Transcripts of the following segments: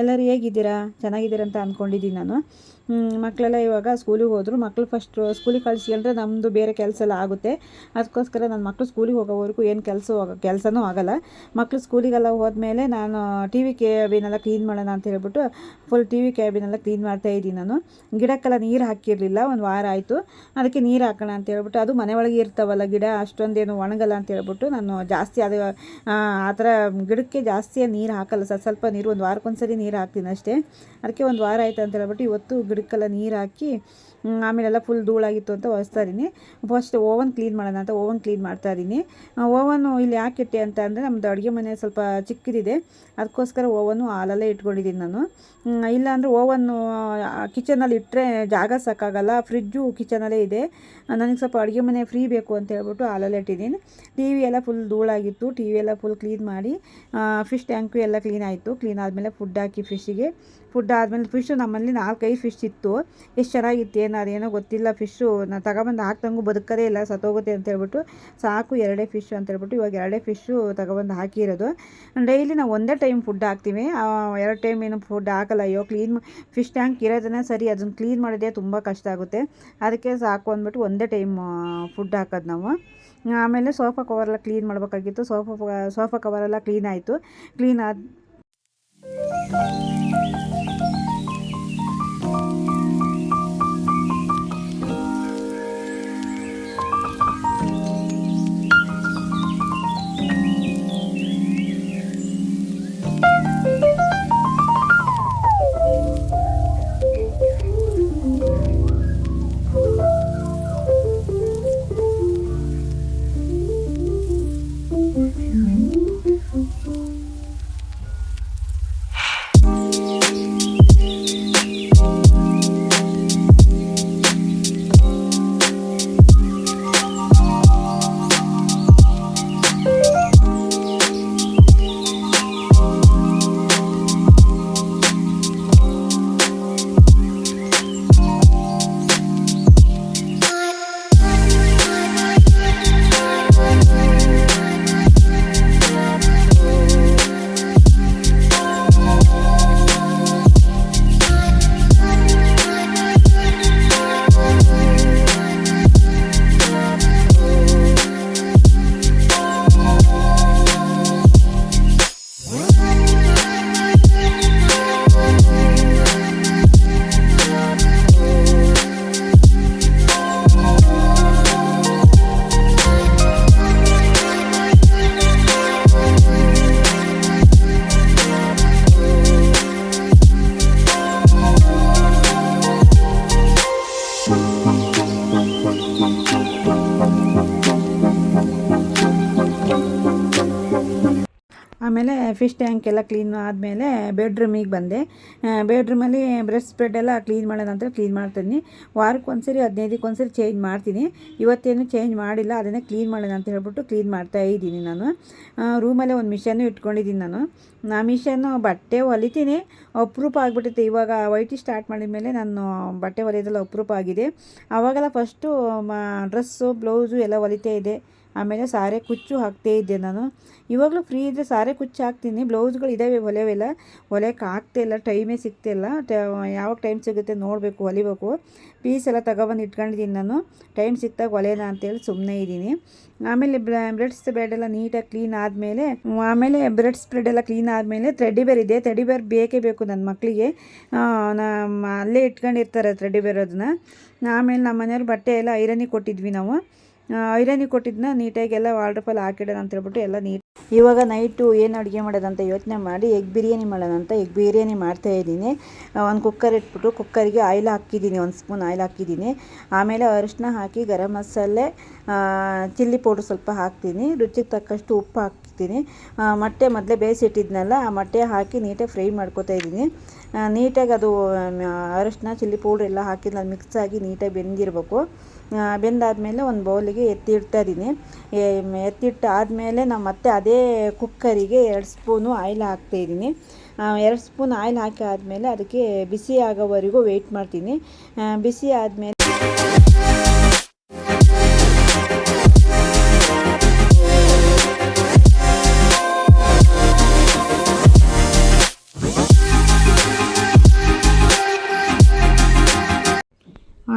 ಎಲ್ಲರೂ ಹೇಗಿದ್ದೀರಾ? ಚೆನ್ನಾಗಿದ್ದೀರಾ ಅಂತ ಅಂದ್ಕೊಂಡಿದ್ದೀನಿ ನಾನು. ಮಕ್ಕಳೆಲ್ಲ ಇವಾಗ ಸ್ಕೂಲಿಗೆ ಹೋದರು. ಮಕ್ಕಳು ಫಸ್ಟ್ ಸ್ಕೂಲಿಗೆ ಕಳಿಸ್ಕೊಂಡ್ರೆ ನಮ್ಮದು ಬೇರೆ ಕೆಲಸ ಎಲ್ಲ ಆಗುತ್ತೆ. ಅದಕ್ಕೋಸ್ಕರ ನನ್ನ ಮಕ್ಕಳು ಸ್ಕೂಲಿಗೆ ಹೋಗೋವರೆಗೂ ಏನು ಕೆಲಸ ಕೆಲಸನೂ ಆಗಲ್ಲ. ಮಕ್ಕಳು ಸ್ಕೂಲಿಗೆಲ್ಲ ಹೋದ್ಮೇಲೆ ನಾನು ಟಿ ವಿ ಕ್ಯಾಬಿನೆಲ್ಲ ಕ್ಲೀನ್ ಮಾಡೋಣ ಅಂತ ಹೇಳ್ಬಿಟ್ಟು ಫುಲ್ ಟಿ ವಿ ಕ್ಯಾಬಿನೆಲ್ಲ ಕ್ಲೀನ್ ಮಾಡ್ತಾ ಇದ್ದೀನಿ ನಾನು. ಗಿಡಕ್ಕೆಲ್ಲ ನೀರು ಹಾಕಿರಲಿಲ್ಲ, ಒಂದು ವಾರ ಆಯಿತು. ಅದಕ್ಕೆ ನೀರು ಹಾಕೋಣ ಅಂತ ಹೇಳ್ಬಿಟ್ಟು, ಅದು ಮನೆ ಒಳಗೆ ಇರ್ತಾವಲ್ಲ ಗಿಡ, ಅಷ್ಟೊಂದೇನು ಒಣಗಲ್ಲ ಅಂತ ಹೇಳ್ಬಿಟ್ಟು ನಾನು ಜಾಸ್ತಿ ಅದು, ಆ ಆ ಥರ ಗಿಡಕ್ಕೆ ಜಾಸ್ತಿ ನೀರು ಹಾಕಲ್ಲ. ಸ್ವಲ್ಪ ಸ್ವಲ್ಪ ನೀರು, ಒಂದು ವಾರಕ್ಕೊಂದ್ಸರಿ ನೀರು ಹಾಕ್ತೀನಿ ಅಷ್ಟೇ. ಅದಕ್ಕೆ ಒಂದು ವಾರ ಆಯಿತು ಅಂತ ಹೇಳ್ಬಿಟ್ಟು ಇವತ್ತು ಗಿಡಕ್ಕೆಲ್ಲ ನೀರು ಹಾಕಿ ಆಮೇಲೆಲ್ಲ ಫುಲ್ ಧೂಳಾಗಿತ್ತು ಅಂತ ಒರೆಸ್ತಾ ಇದ್ದೀನಿ. ಫಸ್ಟ್ ಓವನ್ ಕ್ಲೀನ್ ಮಾಡೋಣ ಅಂತ ಓವನ್ ಕ್ಲೀನ್ ಮಾಡ್ತಾ ಇದ್ದೀನಿ. ಓವನು ಇಲ್ಲಿ ಯಾಕೆ ಇಟ್ಟೆ ಅಂತ ಅಂದರೆ ನಮ್ಮದು ಅಡುಗೆ ಮನೆ ಸ್ವಲ್ಪ ಚಿಕ್ಕದಿದೆ. ಅದಕ್ಕೋಸ್ಕರ ಓವನು ಹಾಲಲ್ಲೇ ಇಟ್ಕೊಂಡಿದ್ದೀನಿ ನಾನು. ಇಲ್ಲಾಂದರೆ ಓವನ್ನು ಕಿಚನಲ್ಲಿ ಇಟ್ಟರೆ ಜಾಗ ಸಾಕಾಗಲ್ಲ. ಫ್ರಿಜ್ಜು ಕಿಚನಲ್ಲೇ ಇದೆ. ನನಗೆ ಸ್ವಲ್ಪ ಅಡುಗೆ ಮನೆ ಫ್ರೀ ಬೇಕು ಅಂತ ಹೇಳ್ಬಿಟ್ಟು ಹಾಲಲ್ಲೇ ಇಟ್ಟಿದ್ದೀನಿ. ಟಿ ವಿ ಎಲ್ಲ ಫುಲ್ ಧೂಳಾಗಿತ್ತು. ಟಿ ವಿ ಎಲ್ಲ ಫುಲ್ ಕ್ಲೀನ್ ಮಾಡಿ ಫಿಶ್ ಟ್ಯಾಂಕು ಎಲ್ಲ ಕ್ಲೀನ್ ಆಯಿತು. ಕ್ಲೀನ್ ಆದಮೇಲೆ ಫುಡ್ ಹಾಕಿ ಫಿಶ್ಶಿಗೆ ಫುಡ್ ಆದಮೇಲೆ ಫಿಶ್ ನಮ್ಮಲ್ಲಿ ನಾಲ್ಕೈದು ಫಿಶ್ ಇತ್ತು. ಎಷ್ಟು ಚೆನ್ನಾಗಿತ್ತು ಏನು ಅದೇನೋ ಗೊತ್ತಿಲ್ಲ ಫಿಶ್ಶು ನಾನು ತಗೊಬಂದು ಹಾಕ್ದಂಗೂ ಬದುಕದೇ ಇಲ್ಲ, ಸತ್ತೋಗುತ್ತೆ ಅಂತ ಹೇಳ್ಬಿಟ್ಟು ಸಾಕು ಎರಡೇ ಫಿಶ್ ಅಂತ ಹೇಳ್ಬಿಟ್ಟು ಇವಾಗ ಎರಡೇ ಫಿಶ್ಶು ತಗೊಬಂದು ಹಾಕಿರೋದು. ಡೈಲಿ ನಾವು ಒಂದೇ ಟೈಮ್ ಫುಡ್ ಹಾಕ್ತೀವಿ. ಎರಡು ಟೈಮ್ ಏನು ಫುಡ್ ಹಾಕಲ್ಲ. ಅಯ್ಯೋ ಕ್ಲೀನ್ ಫಿಶ್ ಟ್ಯಾಂಕ್ ಇರೋದನ್ನ ಸರಿ ಅದನ್ನು ಕ್ಲೀನ್ ಮಾಡೋದೇ ತುಂಬ ಕಷ್ಟ ಆಗುತ್ತೆ. ಅದಕ್ಕೆ ಸಾಕು ಅಂದ್ಬಿಟ್ಟು ಒಂದೇ ಟೈಮ್ ಫುಡ್ ಹಾಕೋದು ನಾವು. ಆಮೇಲೆ ಸೋಫಾ ಕವರೆಲ್ಲ ಕ್ಲೀನ್ ಮಾಡಬೇಕಾಗಿತ್ತು. ಸೋಫಾ ಸೋಫಾ ಕವರೆಲ್ಲ ಕ್ಲೀನ್ ಆಯಿತು. ಕ್ಲೀನ್ ಆದ Thank you. ಆಮೇಲೆ ಫಿಶ್ ಟ್ಯಾಂಕ್ ಎಲ್ಲ ಕ್ಲೀನ್ ಆದಮೇಲೆ ಬೆಡ್ರೂಮಿಗೆ ಬಂದೆ. ಬೆಡ್ರೂಮಲ್ಲಿ ಬ್ರೆಡ್ ಸ್ಪ್ರೆಡ್ ಎಲ್ಲ ಕ್ಲೀನ್ ಮಾಡೋಣ ಅಂತ ಕ್ಲೀನ್ ಮಾಡ್ತೀನಿ ವಾರಕ್ಕೆ ಒಂದ್ಸರಿ ಹದಿನೈದಕ್ಕೆ ಒಂದ್ಸರಿ ಚೇಂಜ್ ಮಾಡ್ತೀನಿ. ಇವತ್ತೇನು ಚೇಂಜ್ ಮಾಡಿಲ್ಲ, ಅದನ್ನೇ ಕ್ಲೀನ್ ಮಾಡೋಣ ಅಂತ ಹೇಳ್ಬಿಟ್ಟು ಕ್ಲೀನ್ ಮಾಡ್ತಾ ಇದ್ದೀನಿ ನಾನು. ರೂಮಲ್ಲೇ ಒಂದು ಮಿಷನ್ನು ಇಟ್ಕೊಂಡಿದ್ದೀನಿ ನಾನು. ಆ ಮಿಷನ್ನು ಬಟ್ಟೆ ಹೊಲಿತೀನಿ ಅಪರೂಪ ಆಗಿಬಿಟ್ಟಿತ್ತು. ಇವಾಗ ವೈಟಿ ಸ್ಟಾರ್ಟ್ ಮಾಡಿದ ಮೇಲೆ ನಾನು ಬಟ್ಟೆ ಹೊಲಿಯೋದೆಲ್ಲ ಅಪರೂಪ ಆಗಿದೆ. ಆವಾಗೆಲ್ಲ ಫಸ್ಟು ಡ್ರೆಸ್ಸು ಬ್ಲೌಸು ಎಲ್ಲ ಹೊಲಿತಾ ಇದ್ದೆ. ಆಮೇಲೆ ಸಾರೆ ಕುಚ್ಚು ಹಾಕ್ತೇ ಇದ್ದೆ ನಾನು. ಇವಾಗಲೂ ಫ್ರೀ ಇದ್ದರೆ ಸಾರೆ ಕುಚ್ಚು ಹಾಕ್ತೀನಿ. ಬ್ಲೌಸ್ಗಳು ಇದ್ದಾವೆ ಹೊಲೆವೆಲ್ಲ ಹೊಲೆಯೋಕೆ ಇಲ್ಲ ಟೈಮೇ ಸಿಗ್ತಿಲ್ಲ ಯಾವಾಗ ಟೈಮ್ ಸಿಗುತ್ತೆ ನೋಡಬೇಕು, ಹೊಲಿಬೇಕು. ಪೀಸ್ ಎಲ್ಲ ತಗೊಬಂದು ಇಟ್ಕೊಂಡಿದ್ದೀನಿ ನಾನು. ಟೈಮ್ ಸಿಕ್ತಾಗ ಹೊಲೆಯೋಣ ಅಂತೇಳಿ ಸುಮ್ಮನೆ ಇದ್ದೀನಿ. ಆಮೇಲೆ ಬ್ರೆಡ್ ಸ್ಪ್ರೆಡ್ ಎಲ್ಲ ನೀಟಾಗಿ ಕ್ಲೀನ್ ಆದಮೇಲೆ ಆಮೇಲೆ ಬ್ರೆಡ್ ಸ್ಪ್ರೆಡ್ ಎಲ್ಲ ಕ್ಲೀನ್ ಆದಮೇಲೆ ತ್ರೆಡ್ಡಿ ಬೇರ್ ಇದೆ. ತ್ರೆಡ್ಡಿ ಬೇರ್ ಬೇಕೇ ಬೇಕು ನನ್ನ ಮಕ್ಕಳಿಗೆ ಅಲ್ಲೇ ಇಟ್ಕೊಂಡಿರ್ತಾರೆ ಥ್ರೆಡಿ ಬೇರ್ ಅದನ್ನ. ಆಮೇಲೆ ನಮ್ಮ ಮನೆಯವ್ರು ಬಟ್ಟೆ ಎಲ್ಲ ಐರನಿಗೆ ಕೊಟ್ಟಿದ್ವಿ ನಾವು. ಐರನಿಗೆ ಕೊಟ್ಟಿದ್ದನ್ನ ನೀಟಾಗಿ ಎಲ್ಲ ವಾಲ್ಡ್ರಫಲ್ಲಿ ಹಾಕಿಡೋಣ ಅಂತ ಹೇಳ್ಬಿಟ್ಟು ಎಲ್ಲ ನೀಟ್ ಇವಾಗ ನೈಟು ಏನು ಅಡುಗೆ ಮಾಡೋದಂತ ಯೋಚನೆ ಮಾಡಿ ಎಗ್ ಬಿರಿಯಾನಿ ಮಾಡೋಣ ಅಂತ ಎಗ್ ಬಿರಿಯಾನಿ ಮಾಡ್ತಾ ಇದ್ದೀನಿ. ಒಂದು ಕುಕ್ಕರ್ ಇಟ್ಬಿಟ್ಟು ಕುಕ್ಕರಿಗೆ ಆಯಿಲ್ ಹಾಕಿದ್ದೀನಿ, ಒಂದು ಸ್ಪೂನ್ ಆಯಿಲ್ ಹಾಕಿದ್ದೀನಿ. ಆಮೇಲೆ ಅರಿಶಿನ ಹಾಕಿ ಗರಂ ಮಸಾಲೆ ಚಿಲ್ಲಿ ಪೌಡ್ರ್ ಸ್ವಲ್ಪ ಹಾಕ್ತೀನಿ. ರುಚಿಗೆ ತಕ್ಕಷ್ಟು ಉಪ್ಪು ಹಾಕ್ತೀನಿ. ಮೊಟ್ಟೆ ಮೊದಲೇ ಬೇಯಿಸಿಟ್ಟಿದ್ನಲ್ಲ, ಆ ಮೊಟ್ಟೆ ಹಾಕಿ ನೀಟಾಗಿ ಫ್ರೈ ಮಾಡ್ಕೊತಾ ಇದ್ದೀನಿ. ನೀಟಾಗಿ ಅದು ಅರಿಶಿನ ಚಿಲ್ಲಿ ಪೌಡ್ರ್ ಎಲ್ಲ ಅದು ಮಿಕ್ಸ್ ಆಗಿ ನೀಟಾಗಿ ಬೆಂದಿರಬೇಕು. ಬೆಂದಾದಮೇಲೆ ಒಂದು ಬೌಲಿಗೆ ಎತ್ತಿಡ್ತಾ ಇದ್ದೀನಿ. ಎತ್ತಿಟ್ಟು ಆದಮೇಲೆ ನಾವು ಮತ್ತೆ ಅದೇ ಕುಕ್ಕರಿಗೆ ಎರಡು ಸ್ಪೂನು ಆಯಿಲ್ ಹಾಕ್ತಾಯಿದ್ದೀನಿ ಎರಡು ಸ್ಪೂನ್ ಆಯಿಲ್ ಹಾಕಿ ಆದಮೇಲೆ ಅದಕ್ಕೆ ಬಿಸಿ ಆಗೋವರೆಗೂ ವೆಯ್ಟ್ ಮಾಡ್ತೀನಿ. ಬಿಸಿ ಆದಮೇಲೆ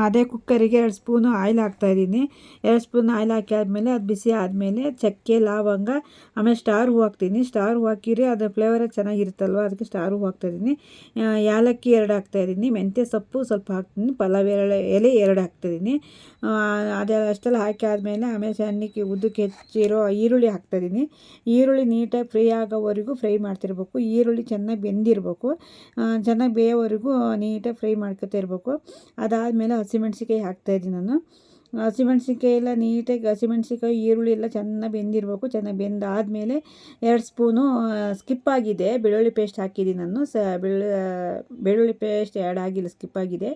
ಅದೇ ಕುಕ್ಕರಿಗೆ ಎರಡು ಸ್ಪೂನು ಆಯಿಲ್ ಹಾಕ್ತಾಯಿದ್ದೀನಿ ಎರಡು ಸ್ಪೂನ್ ಆಯಿಲ್ ಹಾಕಿ ಆದಮೇಲೆ ಅದು ಬಿಸಿ ಆದಮೇಲೆ ಚಕ್ಕೆ, ಲವಂಗ, ಆಮೇಲೆ ಸ್ಟಾರ್ ಹೂ ಹಾಕ್ತೀನಿ. ಸ್ಟಾರ್ ಹೂ ಹಾಕಿರಿ ಅದು ಫ್ಲೇವರೇ ಚೆನ್ನಾಗಿರುತ್ತಲ್ವ? ಅದಕ್ಕೆ ಸ್ಟಾರ್ ಹೂ ಹಾಕ್ತಾಯಿದ್ದೀನಿ ಯಾಲಕ್ಕಿ ಎರಡು ಹಾಕ್ತಾಯಿದ್ದೀನಿ ಮೆಂತ್ಯ ಸೊಪ್ಪು ಸ್ವಲ್ಪ ಹಾಕ್ತೀನಿ. ಪಲಾವ್ ಎರಡು ಎಲೆ ಎರಡು ಹಾಕ್ತಾಯಿದ್ದೀನಿ ಅದೆಲ್ಲ ಅಷ್ಟೆಲ್ಲ ಹಾಕಿ ಆದಮೇಲೆ ಆಮೇಲೆ ಸಣ್ಣಕ್ಕೆ ಉದ್ದಕ್ಕೆ ಹೆಚ್ಚಿರೋ ಈರುಳ್ಳಿ ಹಾಕ್ತಾಯಿದ್ದೀನಿ ಈರುಳ್ಳಿ ನೀಟಾಗಿ ಫ್ರೈ ಆಗೋವರೆಗೂ ಫ್ರೈ ಮಾಡ್ತಿರ್ಬೇಕು. ಈರುಳ್ಳಿ ಚೆನ್ನಾಗಿ ಬೆಂದಿರಬೇಕು. ಚೆನ್ನಾಗಿ ಬೇಯೋವರೆಗೂ ನೀಟಾಗಿ ಫ್ರೈ ಮಾಡ್ಕೊತಾ ಇರಬೇಕು. ಅದಾದಮೇಲೆ ಹಸಿಮೆಣ್ಸಿಕಾಯಿ ಹಾಕ್ತಾಯಿದ್ದೀನಿ ನಾನು. ಹಸಿಮೆಣ್ಸಿನ್ಕಾಯಿ ಎಲ್ಲ ನೀಟಾಗಿ ಹಸಿಮೆಣ್ಸಿಕಾಯಿ ಈರುಳ್ಳಿ ಎಲ್ಲ ಚೆನ್ನಾಗಿ ಬೆಂದಿರಬೇಕು. ಚೆನ್ನಾಗಿ ಬೆಂದಾದಮೇಲೆ ಎರಡು ಸ್ಪೂನು ಸ್ಕಿಪ್ ಆಗಿದೆ. ಬೆಳ್ಳುಳ್ಳಿ ಪೇಸ್ಟ್ ಹಾಕಿದ್ದೀನಿ ನಾನು. ಸ, ಬೆಳ್ಳು ಬೆಳ್ಳುಳ್ಳಿ ಪೇಸ್ಟ್ ಆ್ಯಡ್ ಆಗಿಲ್ಲ, ಸ್ಕಿಪ್ ಆಗಿದೆ.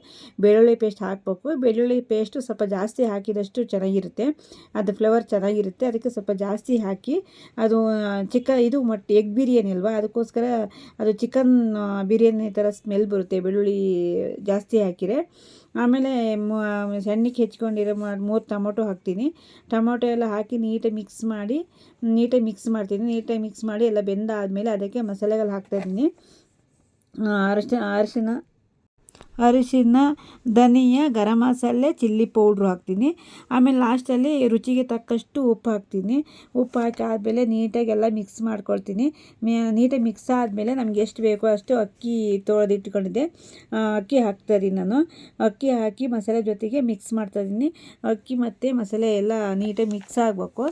ಬೆಳ್ಳುಳ್ಳಿ ಪೇಸ್ಟ್ ಹಾಕಬೇಕು. ಬೆಳ್ಳುಳ್ಳಿ ಪೇಸ್ಟು ಸ್ವಲ್ಪ ಜಾಸ್ತಿ ಹಾಕಿದಷ್ಟು ಚೆನ್ನಾಗಿರುತ್ತೆ. ಅದು ಫ್ಲೇವರ್ ಚೆನ್ನಾಗಿರುತ್ತೆ. ಅದಕ್ಕೆ ಸ್ವಲ್ಪ ಜಾಸ್ತಿ ಹಾಕಿ ಅದು ಚಿಕ್ಕ, ಇದು ಮಟ್ ಎಗ್ ಬಿರಿಯಾನಿ ಅಲ್ವಾ? ಅದಕ್ಕೋಸ್ಕರ ಅದು ಚಿಕನ್ ಬಿರಿಯಾನಿ ಥರ ಸ್ಮೆಲ್ ಬರುತ್ತೆ. ಬೆಳ್ಳುಳ್ಳಿ ಜಾಸ್ತಿ ಹಾಕಿದರೆ. ಆಮೇಲೆ ಸಣ್ಣಕ್ಕೆ ಹೆಚ್ಕೊಂಡಿರೋ ಮೂರು ಟೊಮೊಟೊ ಹಾಕ್ತೀನಿ. ಟೊಮೊಟೊ ಎಲ್ಲ ಹಾಕಿ ನೀಟಾಗಿ ಮಿಕ್ಸ್ ಮಾಡಿ, ನೀಟಾಗಿ ಮಿಕ್ಸ್ ಮಾಡ್ತೀನಿ. ನೀಟಾಗಿ ಮಿಕ್ಸ್ ಮಾಡಿ ಎಲ್ಲ ಬೆಂದಾದಮೇಲೆ ಅದಕ್ಕೆ ಮಸಾಲೆಗಳು ಹಾಕ್ತಾಯಿದ್ದೀನಿ ಅರಶಿನ, ಅರಿಶಿನ ಅರಿಶಿನ, ಧನಿಯಾ, ಗರಂ ಮಸಾಲೆ, ಚಿಲ್ಲಿ ಪೌಡ್ರು ಹಾಕ್ತೀನಿ. ಆಮೇಲೆ ಲಾಸ್ಟಲ್ಲಿ ರುಚಿಗೆ ತಕ್ಕಷ್ಟು ಉಪ್ಪು ಹಾಕ್ತೀನಿ. ಉಪ್ಪು ಹಾಕಿ ಆದಮೇಲೆ ನೀಟಾಗಿ ಎಲ್ಲ ಮಿಕ್ಸ್ ಮಾಡ್ಕೊಳ್ತೀನಿ. ನೀಟಾಗಿ ಮಿಕ್ಸ್ ಆದಮೇಲೆ ನಮ್ಗೆ ಎಷ್ಟು ಬೇಕೋ ಅಷ್ಟು ಅಕ್ಕಿ ತೊಳೆದಿಟ್ಕೊಂಡಿದ್ದೆ. ಅಕ್ಕಿ ಹಾಕ್ತಾಯಿದ್ದೀನಿ ನಾನು. ಅಕ್ಕಿ ಹಾಕಿ ಮಸಾಲೆ ಜೊತೆಗೆ ಮಿಕ್ಸ್ ಮಾಡ್ತಾಯಿದ್ದೀನಿ. ಅಕ್ಕಿ ಮತ್ತು ಮಸಾಲೆ ಎಲ್ಲ ನೀಟಾಗಿ ಮಿಕ್ಸ್ ಆಗಬೇಕು.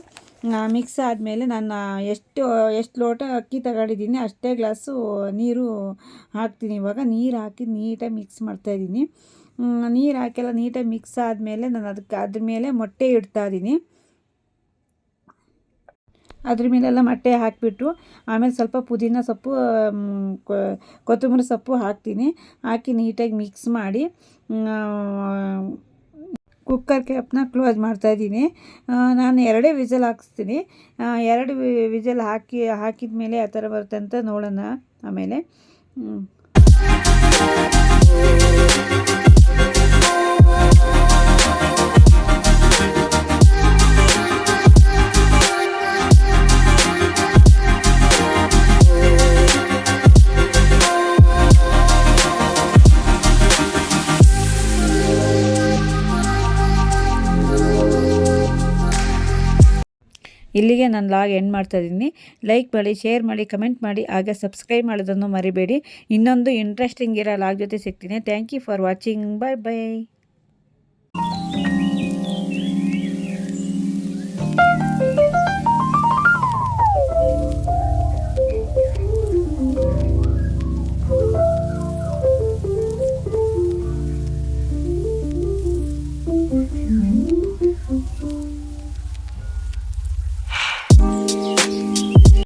ಮಿಕ್ಸ್ ಆದಮೇಲೆ ನಾನು ಎಷ್ಟು ಎಷ್ಟು ಲೋಟ ಅಕ್ಕಿ ತಗೊಂಡಿದ್ದೀನಿ ಅಷ್ಟೇ ಗ್ಲಾಸು ನೀರು ಹಾಕ್ತೀನಿ. ಇವಾಗ ನೀರು ಹಾಕಿ ನೀಟಾಗಿ ಮಿಕ್ಸ್ ಮಾಡ್ತಾಯಿದ್ದೀನಿ ನೀರು ಹಾಕೆಲ್ಲ ನೀಟಾಗಿ ಮಿಕ್ಸ್ ಆದಮೇಲೆ ನಾನು ಅದಕ್ಕೆ ಅದ್ರ ಮೇಲೆ ಮೊಟ್ಟೆ ಇಡ್ತಾ ಇದ್ದೀನಿ. ಅದ್ರ ಮೇಲೆಲ್ಲ ಮೊಟ್ಟೆ ಹಾಕಿಬಿಟ್ಟು ಆಮೇಲೆ ಸ್ವಲ್ಪ ಪುದೀನ ಸೊಪ್ಪು ಕೊತ್ತಂಬರಿ ಸೊಪ್ಪು ಹಾಕ್ತೀನಿ. ಹಾಕಿ ನೀಟಾಗಿ ಮಿಕ್ಸ್ ಮಾಡಿ ಕುಕ್ಕರ್ ಕ್ಯಾಪ್ನ ಕ್ಲೋಸ್ ಮಾಡ್ತಾಯಿದ್ದೀನಿ ನಾನು ಎರಡೇ ವಿಸಲ್ ಹಾಕಿಸ್ತೀನಿ. ಎರಡು ವಿಸಲ್ ಹಾಕಿ, ಹಾಕಿದ ಮೇಲೆ ಆ ಥರ ಬರುತ್ತೆ ಅಂತ ನೋಡೋಣ ಆಮೇಲೆ. ಇಲ್ಲಿಗೆ ನಾನು ಲಾಗ್ ಎಂಡ್ ಮಾಡ್ತಾಯಿದ್ದೀನಿ ಲೈಕ್ ಮಾಡಿ ಶೇರ್ ಮಾಡಿ ಕಮೆಂಟ್ ಮಾಡಿ, ಹಾಗೆ ಸಬ್ಸ್ಕ್ರೈಬ್ ಮಾಡೋದನ್ನು ಮರಿಬೇಡಿ. ಇನ್ನೊಂದು ಇಂಟ್ರೆಸ್ಟಿಂಗ್ ಇರೋ ಲಾಗ್ ಜೊತೆ ಸಿಗ್ತೀನಿ. Thank you for watching bye bye